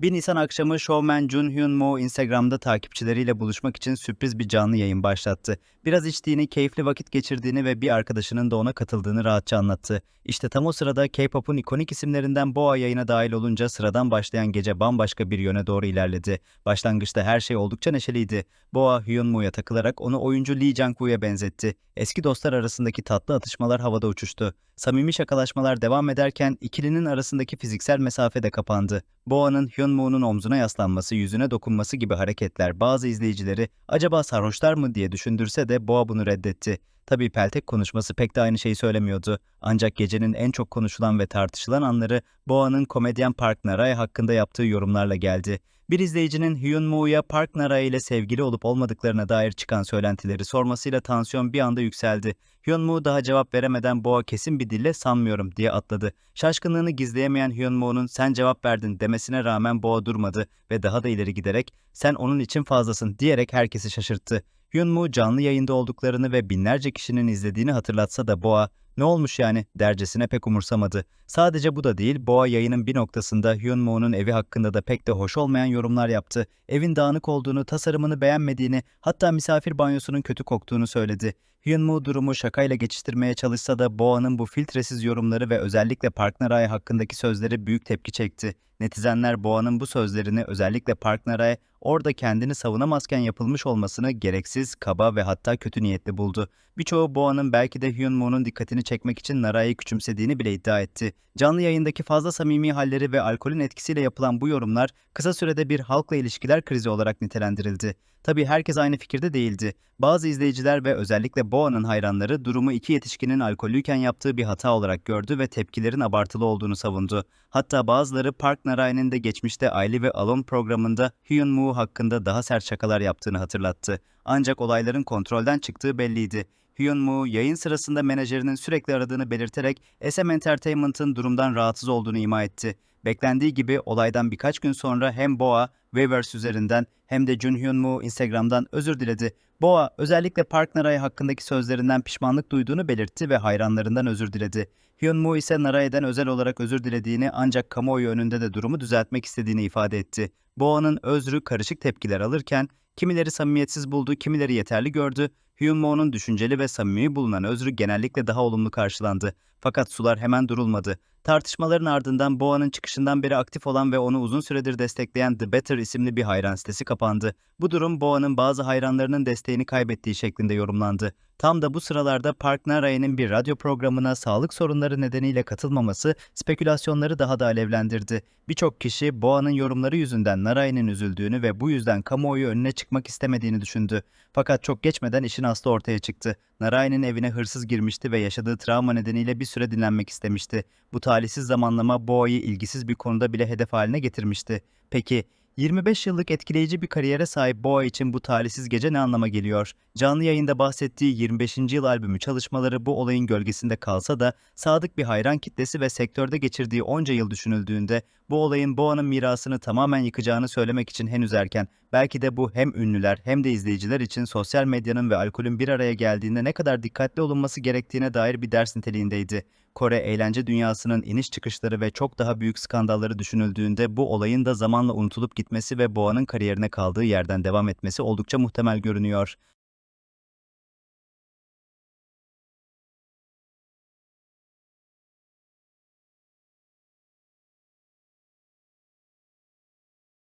1 Nisan akşamı showman Jun Hyun Mo Instagram'da takipçileriyle buluşmak için sürpriz bir canlı yayın başlattı. Biraz içtiğini, keyifli vakit geçirdiğini ve bir arkadaşının da ona katıldığını rahatça anlattı. İşte tam o sırada K-pop'un ikonik isimlerinden Boa yayına dahil olunca sıradan başlayan gece bambaşka bir yöne doğru ilerledi. Başlangıçta her şey oldukça neşeliydi. Boa Hyun Mo'ya takılarak onu oyuncu Lee Jang-woo'ya benzetti. Eski dostlar arasındaki tatlı atışmalar havada uçuştu. Samimi şakalaşmalar devam ederken ikilinin arasındaki fiziksel mesafe de kapandı. Boa'nın Hyun Moo'nun omzuna yaslanması, yüzüne dokunması gibi hareketler bazı izleyicileri acaba sarhoşlar mı diye düşündürse de Boa bunu reddetti. Tabii Peltek konuşması pek de aynı şeyi söylemiyordu. Ancak gecenin en çok konuşulan ve tartışılan anları Boa'nın komedyen Park Naray hakkında yaptığı yorumlarla geldi. Bir izleyicinin Hyun Moo'ya Park Naray ile sevgili olup olmadıklarına dair çıkan söylentileri sormasıyla tansiyon bir anda yükseldi. Hyun Moo daha cevap veremeden Boğa kesin bir dille sanmıyorum diye atladı. Şaşkınlığını gizleyemeyen Hyun Moo'nun sen cevap verdin demesine rağmen Boğa durmadı ve daha da ileri giderek sen onun için fazlasın diyerek herkesi şaşırttı. Hyun Moo canlı yayında olduklarını ve binlerce kişinin izlediğini hatırlatsa da Boğa ne olmuş yani dercesine pek umursamadı. Sadece bu da değil, Boğa yayının bir noktasında Hyun Moo'nun evi hakkında da pek de hoş olmayan yorumlar yaptı. Evin dağınık olduğunu, tasarımını beğenmediğini, hatta misafir banyosunun kötü koktuğunu söyledi. Hyun Moo durumu şakayla geçiştirmeye çalışsa da Boğa'nın bu filtresiz yorumları ve özellikle Park Naray hakkındaki sözleri büyük tepki çekti. Netizenler Boğa'nın bu sözlerini özellikle Park Naray orada kendini savunamazken yapılmış olmasını gereksiz, kaba ve hatta kötü niyetli buldu. Birçoğu Boğa'nın belki de Hyun Moo'nun dikkatini çekmek için Naray'ı küçümsediğini bile iddia etti. Canlı yayındaki fazla samimi halleri ve alkolün etkisiyle yapılan bu yorumlar kısa sürede bir halkla ilişkiler krizi olarak nitelendirildi. Tabii herkes aynı fikirde değildi. Bazı izleyiciler ve özellikle Boğa'nın hayranları durumu iki yetişkinin alkollüyken yaptığı bir hata olarak gördü ve tepkilerin abartılı olduğunu savundu. Hatta bazıları Park Naray'ın de geçmişte Aile ve Alon programında Hyun Moo hakkında daha sert şakalar yaptığını hatırlattı. Ancak olayların kontrolden çıktığı belliydi. Hyun Moo yayın sırasında menajerinin sürekli aradığını belirterek SM Entertainment'ın durumdan rahatsız olduğunu ima etti. Beklendiği gibi olaydan birkaç gün sonra hem Boa, Weverse üzerinden hem de Jun Hyun Moo Instagram'dan özür diledi. Boa özellikle Park Naray hakkındaki sözlerinden pişmanlık duyduğunu belirtti ve hayranlarından özür diledi. Hyun Moo ise Naray'den özel olarak özür dilediğini ancak kamuoyu önünde de durumu düzeltmek istediğini ifade etti. Boa'nın özrü karışık tepkiler alırken kimileri samimiyetsiz buldu, kimileri yeterli gördü. Moo'nun düşünceli ve samimi bulunan özrü genellikle daha olumlu karşılandı. Fakat sular hemen durulmadı. Tartışmaların ardından Boa'nın çıkışından beri aktif olan ve onu uzun süredir destekleyen The Better isimli bir hayran sitesi kapandı. Bu durum Boa'nın bazı hayranlarının desteğini kaybettiği şeklinde yorumlandı. Tam da bu sıralarda Park Naray'ın bir radyo programına sağlık sorunları nedeniyle katılmaması spekülasyonları daha da alevlendirdi. Birçok kişi Boa'nın yorumları yüzünden Naray'ın üzüldüğünü ve bu yüzden kamuoyu önüne çıkmak istemediğini düşündü. Fakat çok geçmeden işin aslı ortaya çıktı. Naray'ın evine hırsız girmişti ve yaşadığı travma nedeniyle bir süre dinlenmek istemişti. Bu talihsiz zamanlama Boa'yı ilgisiz bir konuda bile hedef haline getirmişti. Peki 25 yıllık etkileyici bir kariyere sahip Boa için bu talihsiz gece ne anlama geliyor? Canlı yayında bahsettiği 25. yıl albümü çalışmaları bu olayın gölgesinde kalsa da sadık bir hayran kitlesi ve sektörde geçirdiği onca yıl düşünüldüğünde bu olayın Boa'nın mirasını tamamen yıkacağını söylemek için henüz erken. Belki de bu hem ünlüler hem de izleyiciler için sosyal medyanın ve alkolün bir araya geldiğinde ne kadar dikkatli olunması gerektiğine dair bir ders niteliğindeydi. Kore eğlence dünyasının iniş çıkışları ve çok daha büyük skandalları düşünüldüğünde bu olayın da zamanla unutulup gitmesi ve Boğa'nın kariyerine kaldığı yerden devam etmesi oldukça muhtemel görünüyor.